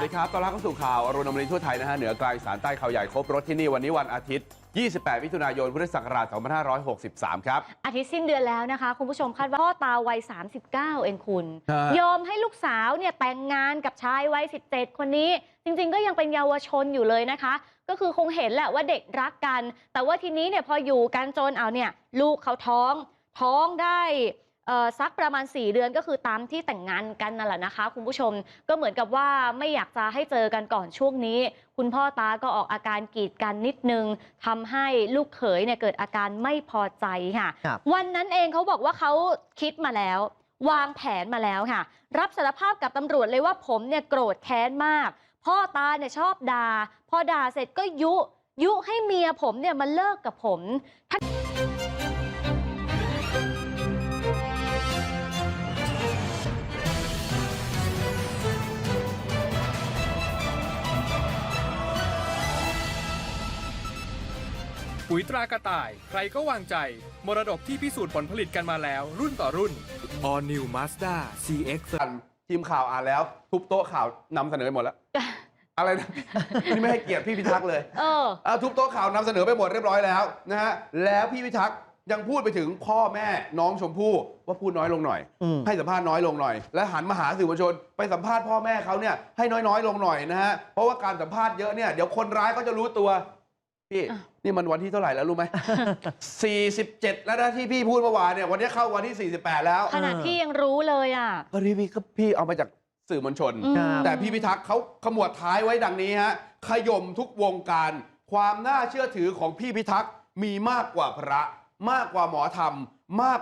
สวัสดีครับตอนรับเข้าสู่ข่าวอรุณอมรินทร์ทั่วไทยนะฮะ เหนือไกลสารใต้ข่าวใหญ่ครบรถที่นี่ วันนี้วันอาทิตย์ 28 มิถุนายน พุทธศักราช 2563 ครับ อาทิตย์สิ้นเดือนแล้วนะคะ คุณผู้ชมคาดว่าพ่อตาวัย 39 เองคุณ ฮะ ยอมให้ลูกสาวเนี่ยแต่งงานกับชายวัย 17 คนนี้ จริงๆ ก็ยังเป็นเยาวชนอยู่เลยนะคะ ก็คือคงเห็นแหละว่าเด็กรักกัน แต่ว่าทีนี้เนี่ยพออยู่กันจนเอาเนี่ยลูกเขาท้อง ท้องได้เอ่อ สักประมาณ 4 เดือนก็คือตามที่แต่งงานกันนั่นแหละนะคะ คุณผู้ชมก็เหมือนกับว่าไม่อยากจะให้เจอกันก่อนช่วงนี้ คุณพ่อตาก็ออกอาการกีดกันนิดนึงทำให้ลูกเขยเนี่ยเกิดอาการไม่พอใจค่ะครับวันนั้นเองเขาบอกว่าเขาคิดมาแล้ว วางแผนมาแล้วค่ะ รับสารภาพกับตำรวจเลยว่าผมเนี่ยโกรธแค้นมาก พ่อตาเนี่ยชอบด่าพอด่าเสร็จก็ยุยุให้เมียผมเนี่ยมาเลิกกับผม ปุ๋ยตรากระต่าย ใครก็วางใจ มรดกที่พิสูจน์ผลผลิตกันมาแล้ว รุ่นต่อรุ่น All New Mazda CX ทีมข่าวอ่านแล้ว ทุบโต๊ะข่าวนำเสนอหมดแล้ว อะไรนะ นี่ไม่ให้เกียรติพี่พิทักษ์เลยเออ เอาทุบโต๊ะข่าวนำเสนอไปหมดเรียบร้อยแล้วนะฮะแล้วพี่พิทักษ์ยังพูดไปถึงพ่อแม่น้องชมพู่ว่าพูดน้อยลงหน่อย อืม ให้สัมภาษณ์น้อยลงหน่อย และหันมาหาสื่อมวลชน ไปสัมภาษณ์พ่อแม่เขาเนี่ยให้น้อยๆ ลงหน่อยนะฮะเพราะว่าการสัมภาษณ์เยอะเนี่ยเดี๋ยวคนร้ายก็จะรู้ตัว พี่อะนี่มันวันที่เท่าไหร่แล้วรู้ไหม 47 แล้วนะที่พี่พูดเมื่อวานเนี่ยวันนี้เข้าวันที่ 48 แล้วขนาดพี่ยังรู้เลยอะก็พี่พี่ก็พี่เอามาจากสื่อมวลชนอืมครับแต่พี่พิทักษ์เขาขมวดท้ายไว้ดังนี้ฮะขย่มทุกวงการ ความน่าเชื่อถือของพี่พิทักษ์มีมากกว่าพระ มากกว่าหมอธรรมมาก